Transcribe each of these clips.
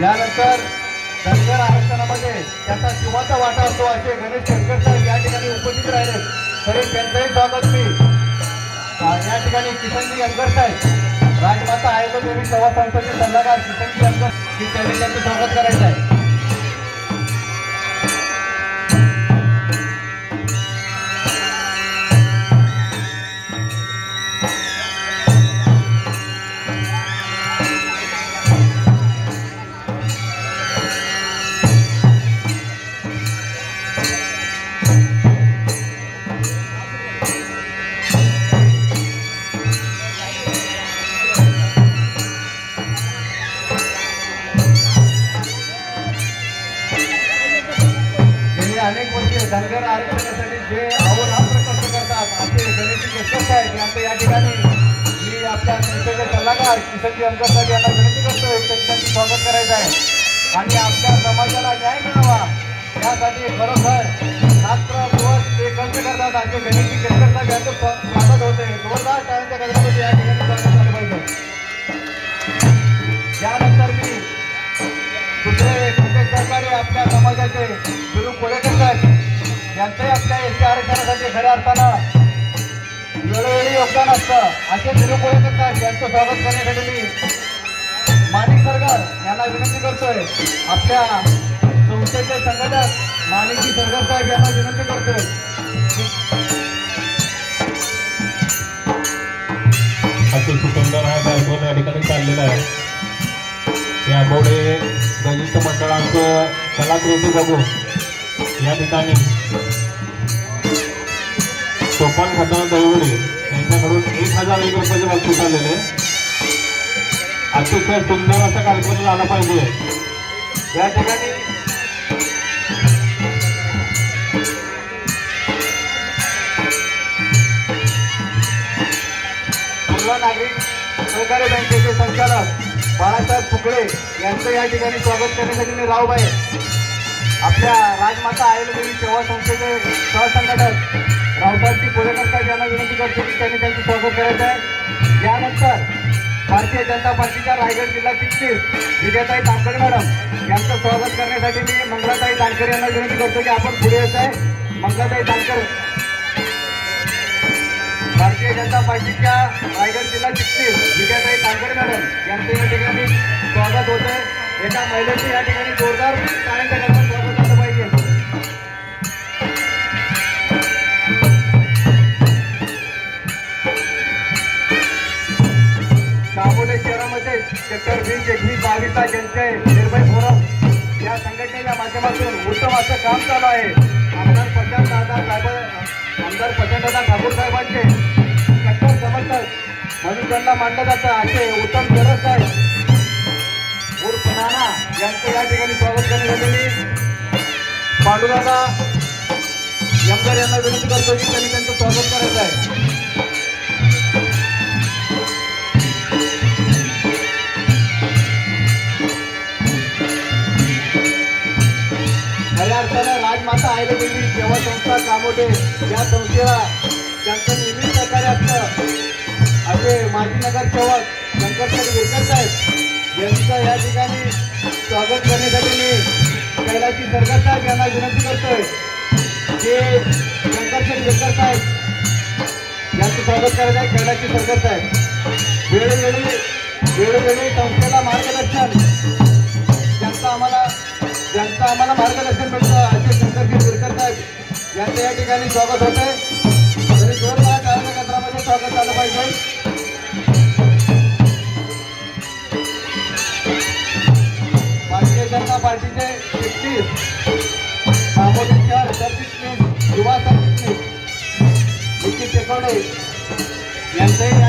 यानंतर धनगर आरक्षणामध्ये त्याचा शिवाचा वाटा असतो असे गणेश शेटकर साहेब या ठिकाणी उपस्थित राहिले. तरी त्यांचंही स्वागत मी. या ठिकाणी किशनजी अंकर साहेब राजमाता आयोग देवी सेवा संस्थेचे सल्लागार किशनजी अंकर की त्यांनी त्यांचं स्वागत करायचं आहे. धनगर आरक्षणासाठी जे अहोरात्र प्रकल्प करतात असे गणेश केशव साहेब यांचं या ठिकाणी मी आपल्या संस्थेचे सल्लागार किशनजी अंकर साहेब यांना विनंती करतो त्यांनी त्यांचं स्वागत करायचं आहे. आणि आपल्या समाजाला न्याय मिळावा यासाठी खरोखर रात्र दिवस ते कष्ट करतात. असे गणेश केशकर साहेब यांचं स्वागत होते जोरदार टाळ्यांच्या त्यांचंही आपल्या एस आरक्षणासाठी खऱ्या अर्थानं. वेळोवेळी योगदान असतं. असे निरुपयोग करतात त्यांचं स्वागत करण्यासाठी मी. माणिक सरकार यांना विनंती करतोय. आपल्या संस्थेचे संघटक माणिकजी सरकार साहेब यांना विनंती करतोय. अतिशय सुंदर हा कार्यक्रम या ठिकाणी चाललेला आहे. यापुढे गणित मंडळांचं कलाकृती बघून या ठिकाणी सोपान खताना दहिवडे यांच्याकडून एक हजार एक रुपयाचे बक्षीस आलेले अतिशय सुंदर असा कार्यक्रम झाला पाहिजे. या ठिकाणी नागरिक सहकारी बँकेचे संचालक बाळासाहेब फुकळे यांचं या ठिकाणी स्वागत करण्यासाठी मी रावबाई आपल्या राजमाता आयुर्वेदिक सेवा संस्थेचे सहसंघटक रावसाहेबजी कोलेकर साहेब यांना विनंती करतो की त्यांनी त्यांचं स्वागत करायचं आहे. यानंतर भारतीय जनता पार्टीच्या रायगड जिल्हा चिटणीस विजयताई तांबकर मॅडम यांचं स्वागत करण्यासाठी मी मंगलाताई तानकर यांना विनंती करतो की आपण पुढे येत आहे. मंगलाताई तानकर भारतीय जनता पार्टीच्या रायगड जिल्हा चिटणीस विजयताई तांबकर मॅडम यांचं या ठिकाणी स्वागत होत आहे एका महिलेचं या ठिकाणी जोरदार टाळ्यांच्या सेक्टर वीस एकवीस बावीसचा जनते निर्भय फोरम. या संघटनेच्या माध्यमातून उत्तम असं काम चालू आहे. आमदार प्रशांत दादा साहेब आमदार प्रशांत दादा ठाकूर साहेबांचे कट्टर समर्थक म्हणून त्यांना मानलं जातं असे उत्तम गरज साहेब उर्फ नाना यांचं या ठिकाणी स्वागत करण्यासाठी मी पांडुदादा यमगर यांना विनंती करतो की त्यांनी त्यांचं स्वागत करायचं आहे. मोठे या संस्थेला त्यांचं नेहमी सहकार्य असतं असे माजी नगरसेवक शंकरशेठ विरकर साहेब यांचं या ठिकाणी स्वागत करण्यासाठी मी कैलाशी सरकार साहेब यांना विनंती करतोय. जे शंकरशेठ विरकर साहेब यांचं स्वागत करायचं आहे कैलाशी सरकार साहेब वेळोवेळी वेळोवेळी संस्थेला मार्गदर्शन ठिकाणी स्वागत होत आहे तरी केंद्रामध्ये स्वागत झालं पाहिजे. भारतीय जनता पार्टीचे दामोदर शहर सरचिटणीस युवा सरचिटणीस निश्चित टेकवडे यांचंही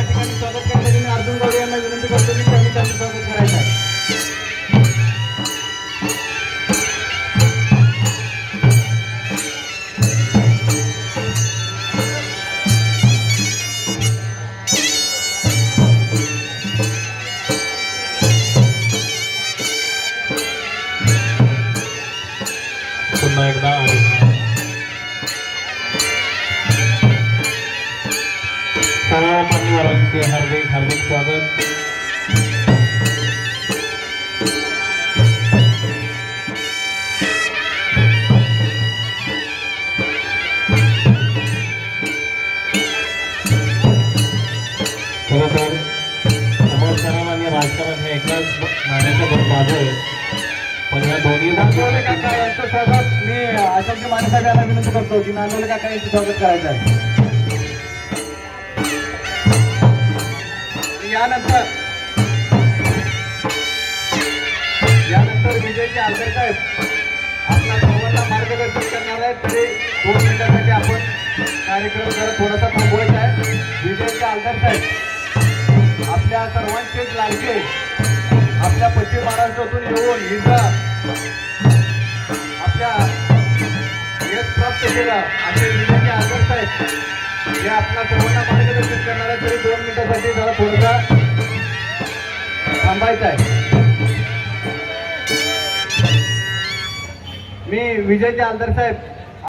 विनंती हार्दिक हार्दिक स्वागत. खरं तर समाजकारण राजकारण हे एकाच पण या दोन्ही काका यांचं स्वागत मी विनंती करतो की नांदोले काका यांचं स्वागत करायचं आहे. यानंतर यानंतर विजयजी आलकर साहेब आपल्या सर्वांना मार्गदर्शन करणार आहेत तरी दोन मिनिटासाठी आपण कार्यक्रम जरा थोडासा थांबवायचा आहे. विजयजी आलकर साहेब आपल्या सर्वांचेच लाडके आपल्या पश्चिम महाराष्ट्रातून येऊन हिजा आपल्या यश प्राप्त केलं असे विजयजी आलकर साहेब हे आपल्या सर्वांना मार्गदर्शन करणार आहे तरी दोन मिनिटासाठी जरा थोडासा थांबायचा आहे. मी विजयचे आलदार साहेब